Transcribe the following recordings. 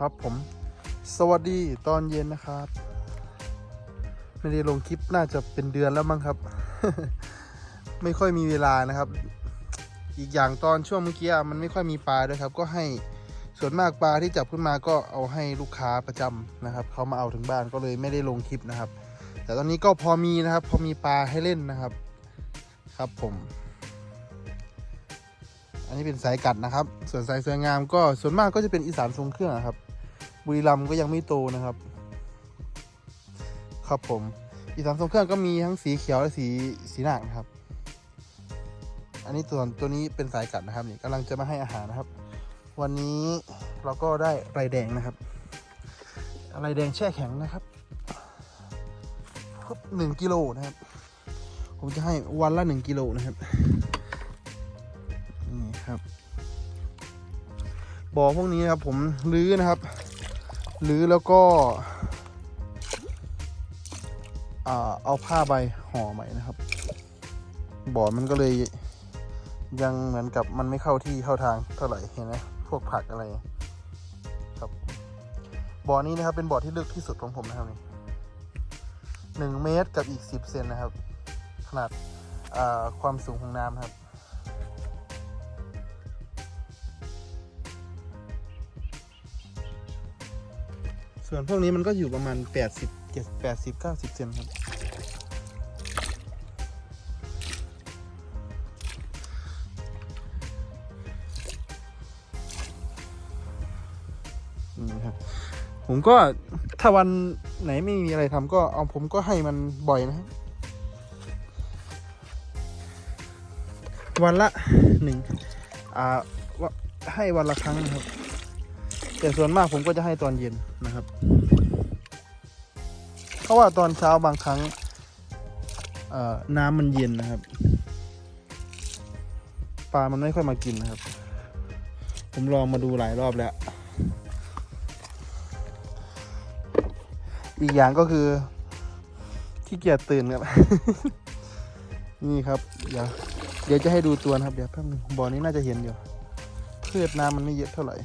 ครับผม สวัสดีตอนเย็นนะครับ ไม่ได้ลงคลิปน่าจะเป็นเดือนแล้วมั้งครับ ไม่ค่อยมีเวลานะครับ อีกอย่างตอนช่วงเมื่อกี้มันไม่ค่อยมีปลาด้วยครับ ก็ให้ส่วนมากปลาที่จับขึ้นมาก็เอาให้ลูกค้าประจำนะครับเขามาเอาถึงบ้านก็เลยไม่ได้ลงคลิปนะครับ แต่ตอนนี้ก็พอมีนะครับ พอมีปลาให้เล่นนะครับ ครับผม อันนี้เป็นสายกัดนะครับ ส่วนสายสวยงามก็ส่วนมากก็จะเป็นอีสานทรงเครื่องครับ บุรีรัมย์ก็ยังไม่โตนะครับ ครับผมอีสานทรงเครื่องก็มีทั้งสีเขียวและสีสีหนักนะครับ อันนี้ส่วนตัวนี้เป็นสายกัดนะครับนี่กำลังจะมาให้อาหารนะครับ วันนี้เราก็ได้ไรแดงนะครับไรแดงแช่แข็งนะครับครบหนึ่งกิโลนะครับ ผมจะให้วันละหนึ่งกิโลนะครับนี่ครับบ่อพวกนี้นะครับผมรื้อนะครับ รื้อแล้วก็เอาผ้าใบห่อใหม่นะครับบ่อมันก็เลยยังเหมือนกับมันไม่เข้าที่เข้าทางเท่าไหร่เห็นไหมพวกผักอะไรครับบ่อนี้นะครับเป็นบ่อที่ลึกที่สุดของผมนะครับนี่หนึ่งเมตรกับอีกสิบเซนนะครับ ขนาดความสูงของน้ำครับ ส่วนพวกนี้มันก็อยู่ประมาณ 80 7 80 90 เซนครับ นี่ครับ ผมก็ถ้าวันไหนไม่มีอะไรทำก็เอาผมก็ให้มันบ่อยนะวันละหนึ่งอ่าวะให้วันละครั้งนะครับ แต่ส่วนมากผมก็จะให้ตอนเย็นนะครับ เพราะว่าตอนเช้าบางครั้งน้ำมันเย็นนะครับปลามันไม่ค่อยมากินนะครับ ผมลองมาดูหลายรอบแล้ว อีกอย่างก็คือขี้เกียจตื่นครับ นี่ครับ เดี๋ยวเดี๋ยวจะให้ดูตัวนะครับ เดี๋ยวแป๊บนึงบ่อนี้น่าจะเห็นอยู่พืชน้ำมันไม่เยอะเท่าไหร่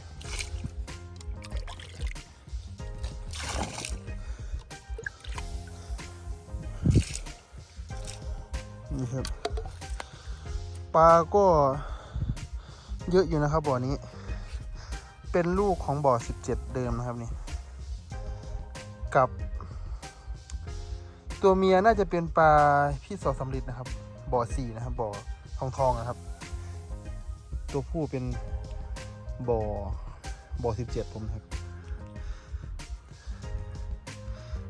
นี่ครับ ปลาก็เยอะอยู่นะครับบ่อนี้ เป็นลูกของบ่อ 17 เดิมนะครับนี่ กับ ตัวเมียน่าจะเป็นปลาพี่สอสำลิดนะครับ บ่อสี่นะครับ บ่อทองทองนะครับ ตัวผู้เป็นบ่อบ่อ 17 ผมครับ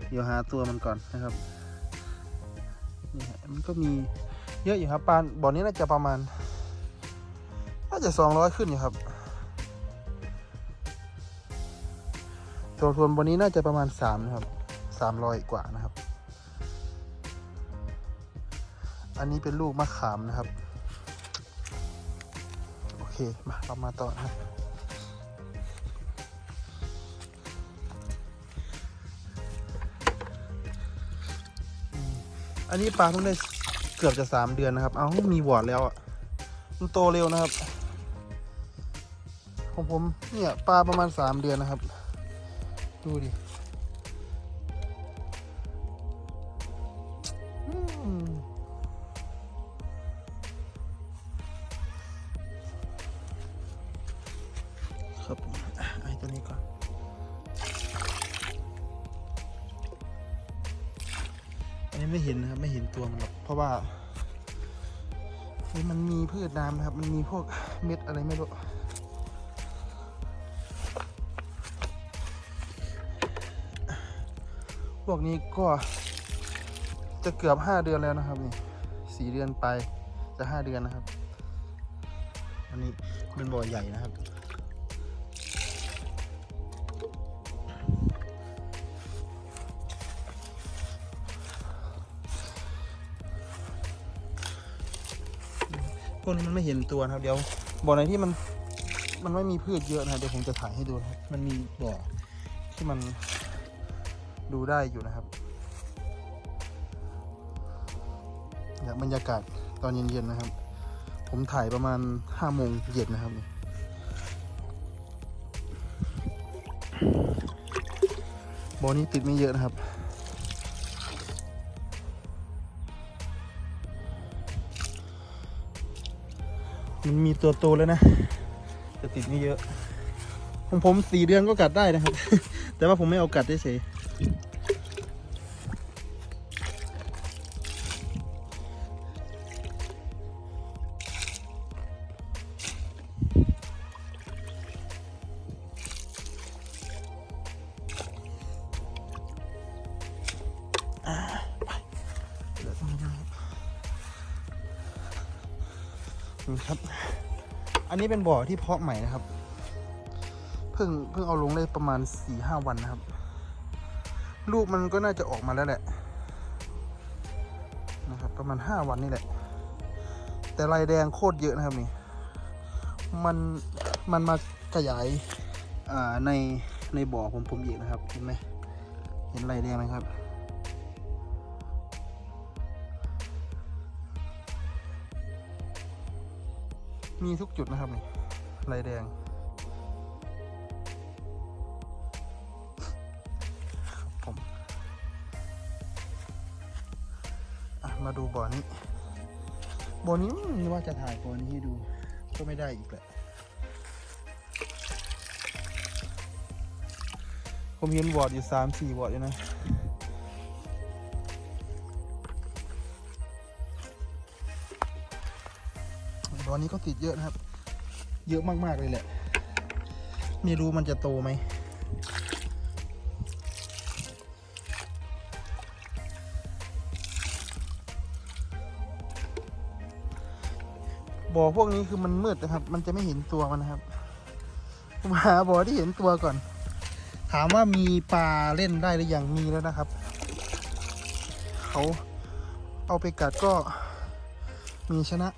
เดี๋ยวหาตัวมันก่อนนะครับ นี่ฮะมันก็มีเยอะอยู่ครับปลาบ่อนี้น่าจะประมาณน่าจะสองร้อยขึ้นอยู่ครับตัวทวนบ่อนี้น่าจะประมาณสามนะครับสามร้อยกว่านะครับ อันนี้เป็นลูกมะขามนะครับ โอเค มาเรามาต่อนะครับ อันนี้ปลาเพิ่งได้เกือบจะสามเดือนนะครับ เอามีวอดแล้วอะ มันโตเร็วนะครับ ของผมเนี่ยปลาประมาณสามเดือนนะครับ ดูดิ รอกเพราะว่ามันมีพืชน้ำนะครับ มันมีพวกเม็ดอะไรไม่รู้พวกนี้ก็จะเกือบห้าเดือนแล้วนะครับนี่สี่เดือนไปจะห้าเดือนนะครับ อันนี้เป็นบ่อใหญ่นะครับ วกนี้มันไม่เห็นตัวนะครับ เดี๋ยวบ่อไหนที่มันมันไม่มีพืชเยอะนะเดี๋ยวผมจะถ่ายให้ดูนะครับมันมีบ่อที่มันดูได้อยู่นะครับอยากบรรยากาศตอนเย็นๆนะครับ ผมถ่ายประมาณห้าโมงเย็นนะครับบ่อนี้ติดไม่เยอะนะครับ มันมีตัวโตแล้วนะ จะติดไม่เยอะ ของผมสี่เดือนก็กัดได้นะครับ แต่ว่าผมไม่เอากัดเฉย ครับ อันนี้เป็นบ่อที่เพาะใหม่นะครับ เพิ่งเพิ่งเอาลงได้ประมาณสี่ห้าวันนะครับ ลูกมันก็น่าจะออกมาแล้วแหละ นะครับ ประมาณห้าวันนี่แหละ แต่ลายแดงโคตรเยอะนะครับนี่ มันมันมาขยายอ่าในในบ่อผมผมอีกนะครับ เห็นไหมเห็นลายแดงไหมครับ มีทุกจุดนะครับนี่ลายแดงครับผมมาดูบ่อนี้ บ่อนี้ไม่ว่าจะถ่ายบ่อนี้ให้ดู ก็ไม่ได้อีกแหละ ผมเห็นวอดอยู่สามสี่วอดอยู่นะ บ่อนี้ก็ติดเยอะนะครับ เยอะมากๆเลยแหละ ไม่รู้มันจะโตไหมบ่อพวกนี้คือมันมืดนะครับ มันจะไม่เห็นตัวมันนะครับผมหาบ่อที่เห็นตัวก่อน ถามว่ามีปลาเล่นได้หรือยังมีแล้วนะครับ เขาเอาไปกัดก็มีชนะ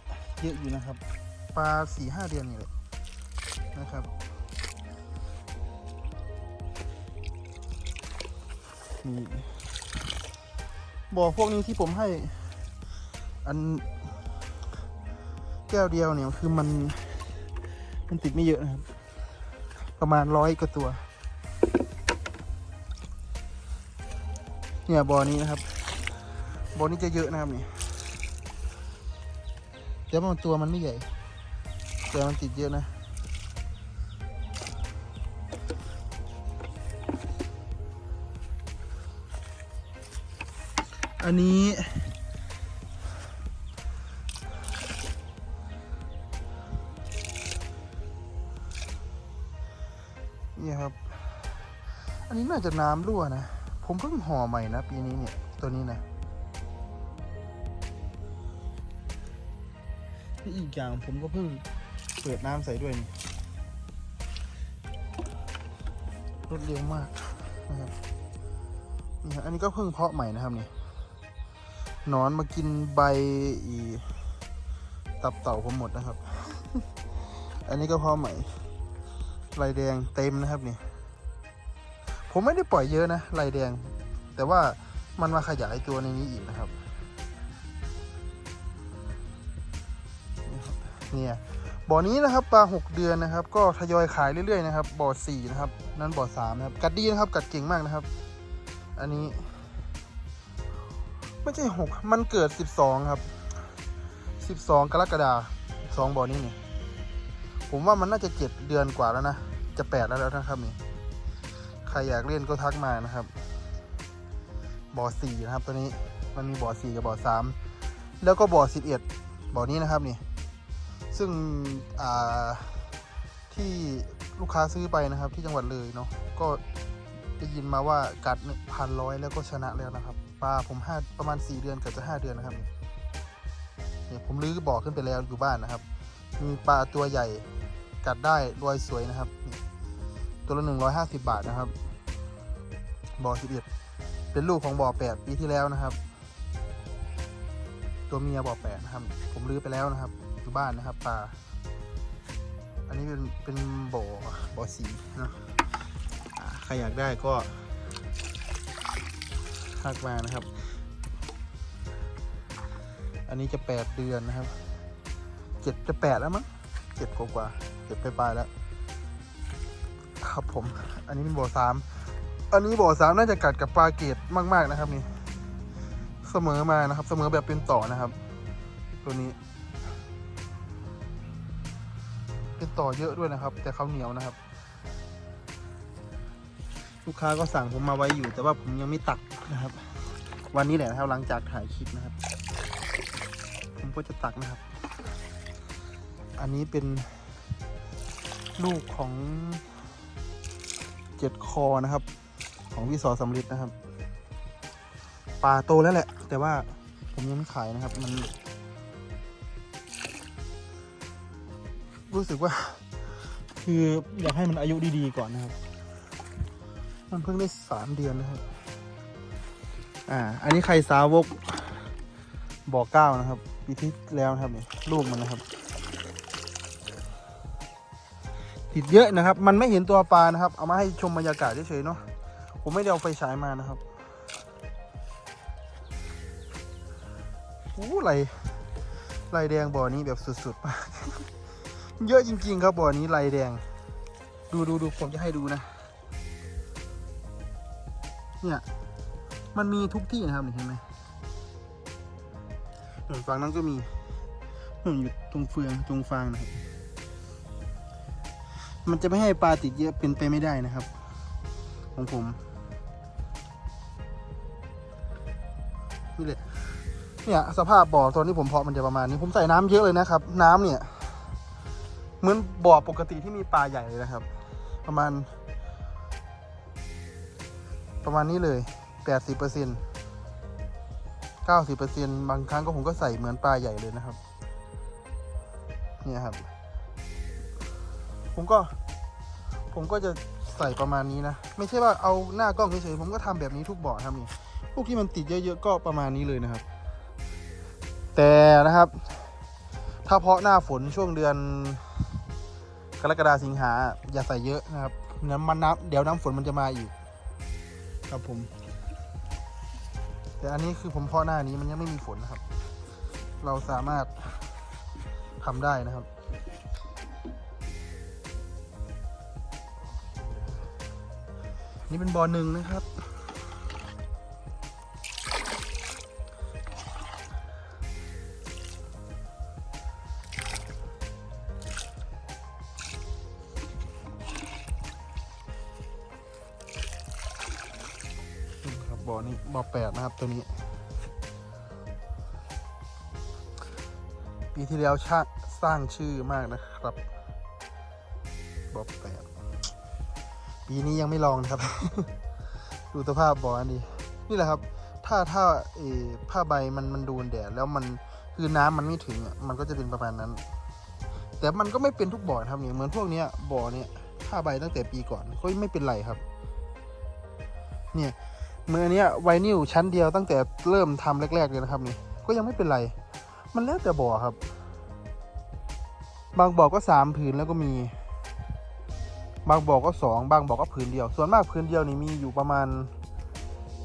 เยอะอยู่นะครับ ปลาสี่ห้าเดือนนี่แหละนะครับนี่บ่อพวกนี้ที่ผมให้ อันแก้วเดียวเนี่ยคือมันมันติดไม่เยอะนะครับ ประมาณร้อยกว่าตัว เนี่ยบ่อนี้นะครับบ่อนี้จะเยอะนะครับนี่ แต่ว่ามันตัวมันไม่ใหญ่ แต่มันติดเยอะนะอันนี้ นี่ครับ อันนี้น่าจะน้ำรั่วนะ ผมเพิ่งห่อใหม่นะปีนี้เนี่ย ตัวนี้นะ อีกอย่างผมก็เพิ่งเปิดน้ำใส่ด้วยนี่รวดเร็วมากนะครับนี่ครับอันนี้ก็เพิ่งเพาะใหม่นะครับนี่หนอนมากินใบอีตับเต่าผมหมดนะครับ อันนี้ก็เพาะใหม่ลายแดงเต็มนะครับนี่ผมไม่ได้ปล่อยเยอะนะลายแดง แต่ว่ามันมาขยายตัวในนี้อีกนะครับ เนี่ยบ่อนี้นะครับปลาหกเดือนนะครับ ก็ทยอยขายเรื่อยๆนะครับบ่อสี่นะครับนั่นบ่อสามนะครับกัดดีนะครับกัดเก่งมากนะครับ อันนี้ ไม่ใช่หกมันเกิดสิบสองครับสิบสองกรกฎาสองบ่อนี้นี่ผมว่ามันน่าจะเจ็ดเดือนกว่าแล้วนะจะแปดแล้วแล้วนะครับนี่ใครอยากเล่นก็ทักมานะครับบ่อสี่นะครับตัวนี้มันมีบ่อสี่กับบ่อสามแล้วก็บ่อสิบเอ็ดบ่อนี้นะครับนี่ ซึ่งที่ลูกค้าซื้อไปนะครับที่จังหวัดเลยเนาะก็ได้ยินมาว่ากัดพันร้อยแล้วก็ชนะแล้วนะครับปลาผมห้าประมาณสี่เดือนเกือบจะห้าเดือนนะครับเนี่ยผมลื้อบ่อขึ้นไปแล้วอยู่บ้านนะครับ มีปลาตัวใหญ่กัดได้รวยสวยนะครับ ตัวละหนึ่งร้อยห้าสิบบาทนะครับบ่อสิบเอ็ดเป็นลูกของบ่อแปดปีที่แล้วนะครับ ตัวเมียบ่อแปดนะครับ ผมลื้อไปแล้วนะครับ อยู่บ้านนะครับปลา อันนี้เป็นเป็นบ่อบ่อสีเนาะใครอยากได้ก็ทักมานะครับ อันนี้จะแปดเดือนนะครับเจ็ดจะแปดแล้วมั้งเจ็ดกว่าเจ็ดไปปลายแล้ว ครับผม อันนี้เป็นบ่อสามอันนี้บ่อสามน่าจะกัดกับปลาเกตมาก ๆ นะครับนี่ เสมอมานะครับ เสมอแบบเป็นต่อนะครับ ตัวนี้ ต่อเยอะด้วยนะครับ แต่เขาเหนียวนะครับ ลูกค้าก็สั่งผมมาไว้อยู่ แต่ว่าผมยังไม่ตักนะครับ วันนี้แหละนะครับหลังจากถ่ายคลิปนะครับ ผมก็จะตักนะครับ อันนี้เป็นลูกของเจ็ดคอนะครับ ของพี่สอสำลิดนะครับปลาโตแล้วแหละ แต่ว่าผมยังไม่ขายนะครับ มัน รู้สึกว่า คืออยากให้มันอายุดีๆก่อนนะครับ มันเพิ่งได้สามเดือนนะครับ อ่า อันนี้ไข่สาวกบ่อเก้านะครับปีที่แล้วนะครับนี่ลูกมันนะครับ ติดเยอะนะครับ มันไม่เห็นตัวปลานะครับ เอามาให้ชมบรรยากาศเฉยๆเนาะผมไม่ได้เอาไฟฉายมานะครับโอ้ไหลไหลแดงบ่อนี้แบบสุดๆมาก เยอะจริง ๆ ครับบ่อนี้ไหลแดง ดูดูดูผมจะให้ดูนะ เนี่ย มันมีทุกที่นะครับเห็นไหมฝั่งนั้นก็มีนู่นอยู่ตรงเฟืองตรงฟางนะครับมันจะไม่ให้ปลาติดเยอะเป็นไปไม่ได้นะครับ ของผมนี่แหละเนี่ยสภาพบ่อตอนที่ผมเพาะมันจะประมาณนี้ผมใส่น้ำเยอะเลยนะครับ น้ำเนี่ย เหมือนบ่อปกติที่มีปลาใหญ่เลยนะครับ ประมาณ ประมาณนี้เลยแปดสิบเปอร์เซ็นเก้าสิบเปอร์เซ็นบางครั้งก็ผมก็ใส่เหมือนปลาใหญ่เลยนะครับ เนี่ยครับ ผมก็ ผมก็จะใส่ประมาณนี้นะ ไม่ใช่ว่าเอาหน้ากล้องเฉยๆผมก็ทำแบบนี้ทุกบ่อครับนี่พวกที่มันติดเยอะๆก็ประมาณนี้เลยนะครับ แต่นะครับ ถ้าเพาะหน้าฝนช่วงเดือน กรกฎาสิงหาอย่าใส่เยอะนะครับน้ำมันน้ำเดี๋ยวน้ำฝนมันจะมาอีก ครับผม แต่อันนี้คือผมพาะหน้านี้มันยังไม่มีฝนนะครับ เราสามารถทำได้นะครับนี่เป็นบอหนึ่งนะครับ บ่อนี้บ่อแปดนะครับตัวนี้ ปีที่แล้วชาสร้างชื่อมากนะครับบ่อแปดปีนี้ยังไม่ลองนะครับ ดูสภาพบ่ออันนี้ นี่แหละครับ ถ้าถ้าเอผ้าใบมันมันโดนแดดแล้วมันคือน้ำมันไม่ถึงอะมันก็จะเป็นประมาณนั้น แต่มันก็ไม่เป็นทุกบ่อนะครับเนี่ยเหมือนพวกเนี้ยบ่อเนี้ยผ้าใบตั้งแต่ปีก่อนก็ไม่เป็นไรครับ เนี่ย มื่ออนเนี้ยไวนิลชั้นเดียวตั้งแต่เริ่มทำแรก ๆ เลยนะครับนี่ก็ยังไม่เป็นไร มันแล้วแต่บ่อครับ บางบ่อก็สามผืนแล้วก็มี บางบ่อก็สองบางบ่อก็ผืนเดียว ส่วนมากผืนเดียวนี่มีอยู่ประมาณ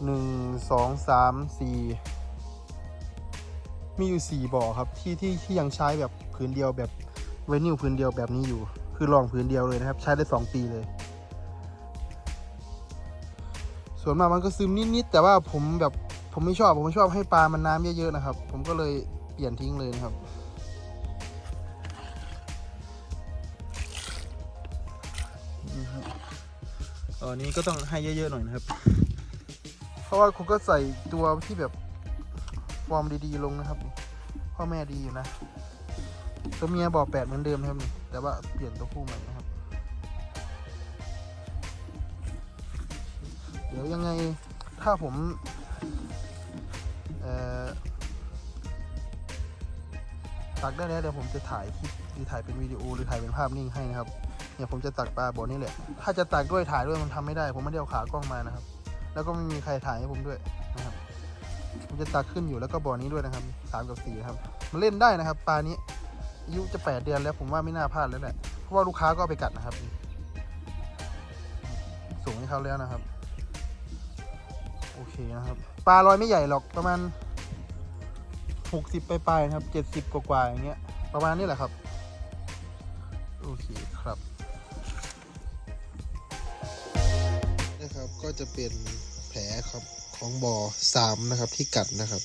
หนึ่งสองสามสี่มีอยู่สี่บ่อครับที่ที่ที่ยังใช้แบบผืนเดียวแบบไวนิลผืนเดียวแบบนี้อยู่ คือลองผืนเดียวเลยนะครับ ใช้ได้สองปีเลย ส่วนมากมันก็ซึมนิดๆแต่ว่าผมแบบผมไม่ชอบ ผมไม่ชอบให้ปลามันน้ำเยอะๆนะครับ ผมก็เลยเปลี่ยนทิ้งเลยนะครับอือฮึตอนนี้ก็ต้องให้เยอะๆหน่อยนะครับ เพราะว่าผมก็ใส่ตัวที่แบบฟอร์มดีๆลงนะครับ พ่อแม่ดีอยู่นะ ตัวเมียบอกแปดเหมือนเดิมนะครับนี่แต่ว่าเปลี่ยนตัวผู้ใหม่ ดี๋ยวยังไงถ้าผมตักได้แล้วเดี๋ยวผมจะถ่ายคลิปหรือถ่ายเป็นวิดีโอหรือถ่ายเป็นภาพนิ่งให้นะครับเนี่ยผมจะตักปลาบ่อนี้แหละ ถ้าจะตักด้วยถ่ายด้วยมันทำไม่ได้ ผมไม่ได้เอาขากล้องมานะครับ แล้วก็ไม่มีใครถ่ายให้ผมด้วยนะครับ ผมจะตักขึ้นอยู่แล้วก็บ่อนี้ด้วยนะครับสามกับสี่ครับมันเล่นได้นะครับ ปลานี้อายุจะแปดเดือนแล้วผมว่าไม่น่าพลาดแล้วแหละเพราะว่าลูกค้าก็ไปกัดนะครับส่งให้เขาแล้วนะครับ โอเคนะครับ ปลาลอยไม่ใหญ่หรอกประมาณหกสิบปลายๆนะครับเจ็ดสิบกว่าๆอย่างเงี้ย ประมาณนี้แหละครับ โอเคครับนะครับก็จะเป็นแผลครับของบ่อสามนะครับที่กัดนะครับ